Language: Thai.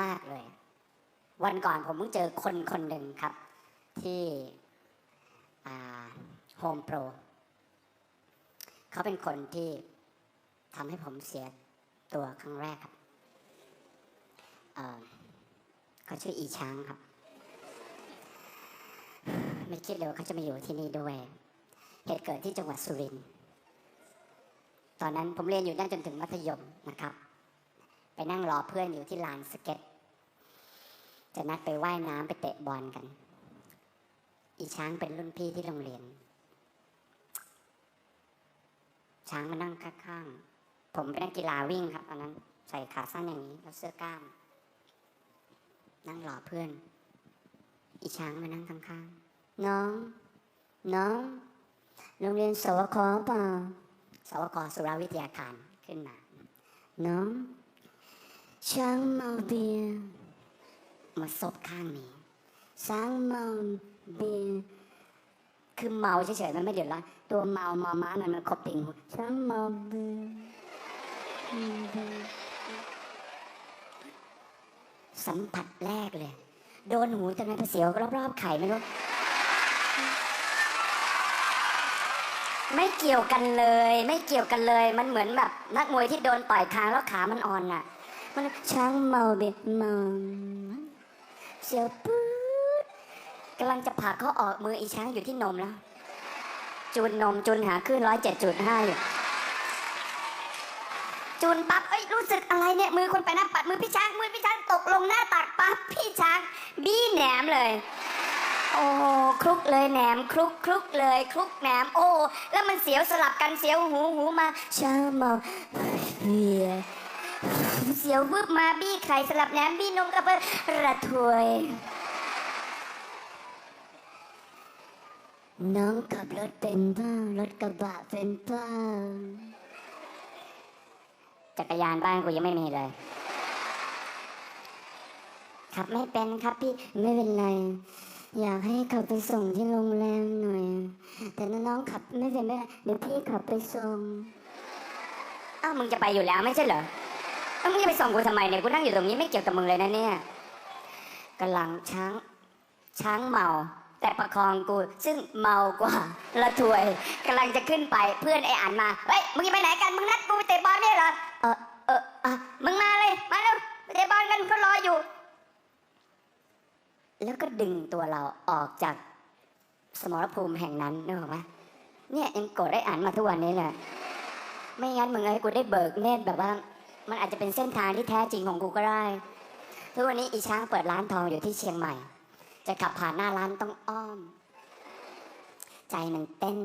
มากเลย วันก่อนผมเพิ่งเจอคนคนหนึ่งครับ ที่โฮมโปรเขาเป็นคนที่ทำให้ผมเสียตัวครั้งแรกครับเขาชื่ออีช้างครับ ไม่คิดเลยว่าเขาจะมาอยู่ที่นี่ด้วย เหตุเกิดที่จังหวัดสุรินทร์ตอนนั้นผมเรียนอยู่นั่นจนถึงมัธยมนะครับ ไปนั่งรอเพื่อนอยู่ที่ลานสเก็ต จะนัดไปว่ายน้ำไปเตะบอลกัน อีช้างเป็นรุ่นพี่ที่โรงเรียน ช้างมานั่งข้างๆ ผมเป็นนักกีฬาวิ่งครับตอนนั้น ใส่ขาสั้นอย่างนี้แล้วเสื้อกล้าม นั่งรอเพื่อน อีช้างมานั่งข้างๆ น้อง น้อง โรงเรียนสวคเปล่าสวกสุราวิทยาคารขึ้นมา น้อง ช้างเมาเบียร์ มาซบข้างนี้ช้างเมาเบียร์คือเมาเฉยๆมันไม่เดือดร้อนตัวเมาเมาม้ามันมันคบติ่งช้างเมาเบียร์สัมผัสแรกเลย โดนหูจนมันเสียวรอบๆไข่ไม่รู้ไม่เกี่ยวกันเลย ไม่เกี่ยวกันเลย มันเหมือนแบบ นักมวยที่โดนต่อยคางแล้วขามันอ่อนน่ะ มันช้างเมาเบ็ดเมา เสียวปื๊ดกำลังจะผลักเขาออกมืออีช้างอยู่ที่นมแล้ว จูนนมจูนหาขึ้นร้อยเจ็ดจุดห้าอยู่จูนปั๊บเอ้ยรู้สึกอะไรเนี่ยมือคนไปหน้าปัดมือพี่ช้างมือพี่ช้างตกลงหน้าตักปั๊บพี่ช้างบี้แหนมเลยโอ้คลุกเลยแหนมคลุกคลุกเลยคลุกแหนม โอ้แล้วมันเสียวสลับกันเสียวหูหูมาเช้ามาเฮีย เสียววืบมาบี้ไข่สลับแหนมบี้นมกับระถวยน้องขับรถเป็นบ้ารถกระบะเป็นบ้าจักรยานบ้านกูยังไม่มีเลยขับไม่เป็นครับพี่ไม่เป็นไร อยากให้ขับไปส่งที่โรงแรมหน่อย แต่น้องขับไม่เป็นไม่ได้เดี๋ยวพี่ขับไปส่งอ้าวมึงจะไปอยู่แล้วไม่ใช่เหรอ เอ้ามึงจะไปส่งกูทำไมเนี่ยกูนั่งอยู่ตรงนี้ไม่เกี่ยวกับมึงเลยนะเนี่ยกำลังช้าง ช้างเมา แต่ประคองกู ซึ่งเมากว่าละถวยกำลังจะขึ้นไปเพื่อนไอ้อ่านมาเฮ้ยมึงจะไปไหนกันมึงนัดกูไปเตะบอลไม่ใช่เหรอเออเอออะมึงมาเลยมาเร็วเตะบอลกันเขารออยู่ แล้วก็ดึงตัวเราออกจากสมรภูมิแห่งนั้นนึกออกไหมเนี่ยยังกดได้อ่านมาทุกวันนี้แหละไม่งั้นมึงให้กูได้เบิกเนตรแบบว่า มันอาจจะเป็นเส้นทางที่แท้จริงของกูก็ได้ ทุกวันนี้อีช้างเปิดร้านทองอยู่ที่เชียงใหม่ จะขับผ่านหน้าร้านต้องอ้อม ใจมันเต้น